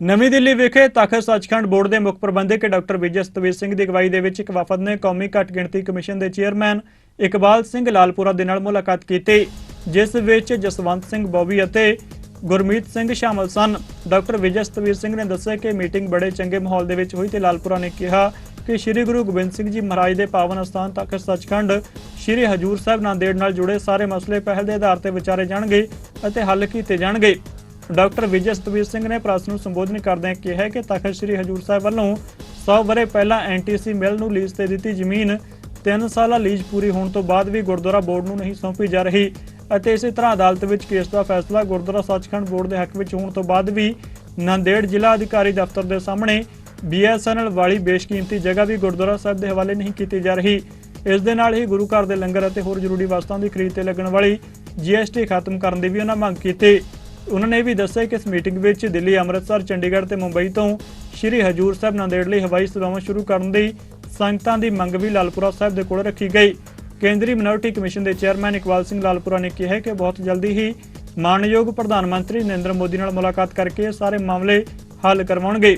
ਨਵੀਂ ਦਿੱਲੀ ਵਿਖੇ ਤਖਤ ਸੱਚਖੰਡ ਬੋਰਡ ਦੇ ਮੁੱਖ ਪ੍ਰਬੰਧਕ ਡਾਕਟਰ ਵਿਜੇ ਸਤਵੀਰ ਸਿੰਘ ਦੀ ਅਗਵਾਈ ਦੇ ਵਿੱਚ ਇੱਕ ਵਫਦ ਨੇ ਕੌਮੀ ਘੱਟ ਗਿਣਤੀ ਕਮਿਸ਼ਨ ਦੇ ਚੇਅਰਮੈਨ ਇਕਬਾਲ ਸਿੰਘ ਲਾਲਪੁਰਾ ਦੇ ਨਾਲ ਮੁਲਾਕਾਤ ਕੀਤੀ, ਜਿਸ ਵਿੱਚ ਜਸਵੰਤ ਸਿੰਘ ਬੌਬੀ ਅਤੇ ਗੁਰਮੀਤ ਸਿੰਘ ਸ਼ਾਮਲ ਸਨ। ਡਾਕਟਰ ਵਿਜੇ ਸਤਵੀਰ ਸਿੰਘ ਨੇ ਦੱਸਿਆ ਕਿ ਮੀਟਿੰਗ ਬੜੇ ਚੰਗੇ ਮਾਹੌਲ ਦੇ ਵਿੱਚ ਹੋਈ ਤੇ ਲਾਲਪੁਰਾ ਨੇ ਕਿਹਾ ਕਿ ਸ੍ਰੀ ਗੁਰੂ ਗੋਬਿੰਦ ਸਿੰਘ ਜੀ ਮਹਾਰਾਜ ਦੇ ਪਾਵਨ ਅਸਥਾਨ ਤਖਤ ਸੱਚਖੰਡ ਸ੍ਰੀ ਹਜੂਰ ਸਾਹਿਬ ਨਾਂਦੇੜ ਨਾਲ ਜੁੜੇ ਸਾਰੇ ਮਸਲੇ ਪਹਿਲ ਦੇ ਆਧਾਰ ਤੇ ਵਿਚਾਰੇ ਜਾਣਗੇ ਅਤੇ ਹੱਲ ਕੀਤੇ ਜਾਣਗੇ। ਡਾਕਟਰ ਵਿਜੇ ਸਤਵੀਰ ਸਿੰਘ ਨੇ ਪ੍ਰੈਸ ਨੂੰ ਸੰਬੋਧਨ ਕਰਦਿਆਂ ਕਿਹਾ ਕਿ ਤਖਤ ਸ੍ਰੀ ਹਜੂਰ ਸਾਹਿਬ ਵੱਲੋਂ 100 ਵਰੇ ਪਹਿਲਾਂ ਐਨਟੀਸੀ ਮਿਲ ਨੂੰ ਲੀਜ਼ ਤੇ ਦਿੱਤੀ ਜ਼ਮੀਨ 3 ਸਾਲਾ ਲੀਜ਼ ਪੂਰੀ ਹੋਣ ਤੋਂ ਬਾਅਦ ਵੀ ਗੁਰਦੁਆਰਾ ਬੋਰਡ ਨੂੰ ਨਹੀਂ ਸੌਂਪੀ ਜਾ ਰਹੀ ਅਤੇ ਇਸੇ ਤਰ੍ਹਾਂ ਅਦਾਲਤ ਵਿੱਚ ਕੇਸ ਦਾ ਫੈਸਲਾ ਗੁਰਦੁਆਰਾ ਸੱਚਖੰਡ ਬੋਰਡ ਦੇ ਹੱਕ ਵਿੱਚ ਹੋਣ ਤੋਂ ਬਾਅਦ ਵੀ ਨੰਦੇੜ ਜ਼ਿਲ੍ਹਾ ਅਧਿਕਾਰੀ ਦਫ਼ਤਰ ਦੇ ਸਾਹਮਣੇ ਬੀਐਸਐਨਐਲ ਵਾਲੀ ਬੇਸ਼ਕੀਮਤੀ ਜਗ੍ਹਾ ਵੀ ਗੁਰਦੁਆਰਾ ਸਾਹਿਬ ਦੇ ਹਵਾਲੇ ਨਹੀਂ ਕੀਤੀ ਜਾ ਰਹੀ। ਇਸ ਦੇ ਨਾਲ ਹੀ ਗੁਰੂ ਘਰ ਦੇ ਲੰਗਰ ਅਤੇ ਹੋਰ ਜ਼ਰੂਰੀ ਵਸਤਾਂ ਦੀ ਖਰੀਦ ਤੇ ਲੱਗਣ ਵਾਲੀ ਜੀਐਸਟੀ ਖਤਮ ਕਰਨ ਦੀ ਵੀ ਉਹਨਾਂ ਮੰਗ ਕੀਤੀ। ਉਹਨਾਂ ਨੇ ਇਹ ਵੀ ਦੱਸਿਆ ਕਿ ਇਸ ਮੀਟਿੰਗ ਵਿੱਚ ਦਿੱਲੀ, ਅੰਮ੍ਰਿਤਸਰ, ਚੰਡੀਗੜ੍ਹ ਤੇ ਮੁੰਬਈ ਤੋਂ ਸ਼੍ਰੀ ਹਜੂਰ ਸਾਹਿਬ ਨਾਂਦੇੜ ਲਈ ਹਵਾਈ ਸੇਵਾਵਾਂ ਸ਼ੁਰੂ ਕਰਨ ਦੀ ਸੰਗਤਾਂ ਦੀ ਮੰਗ ਵੀ ਲਾਲਪੁਰਾ ਸਾਹਿਬ ਦੇ ਕੋਲ ਰੱਖੀ ਗਈ। ਕੇਂਦਰੀ ਮਿਨੋਰਟੀ ਕਮਿਸ਼ਨ ਦੇ ਚੇਅਰਮੈਨ ਇਕਬਾਲ ਸਿੰਘ ਲਾਲਪੁਰਾ ਨੇ ਕਿਹਾ ਕਿ ਬਹੁਤ ਜਲਦੀ ਹੀ ਮਾਨਯੋਗ ਪ੍ਰਧਾਨ ਮੰਤਰੀ ਨਰਿੰਦਰ ਮੋਦੀ ਨਾਲ ਮੁਲਾਕਾਤ ਕਰਕੇ ਇਹ ਸਾਰੇ ਮਾਮਲੇ ਹੱਲ ਕਰਵਾਉਣਗੇ।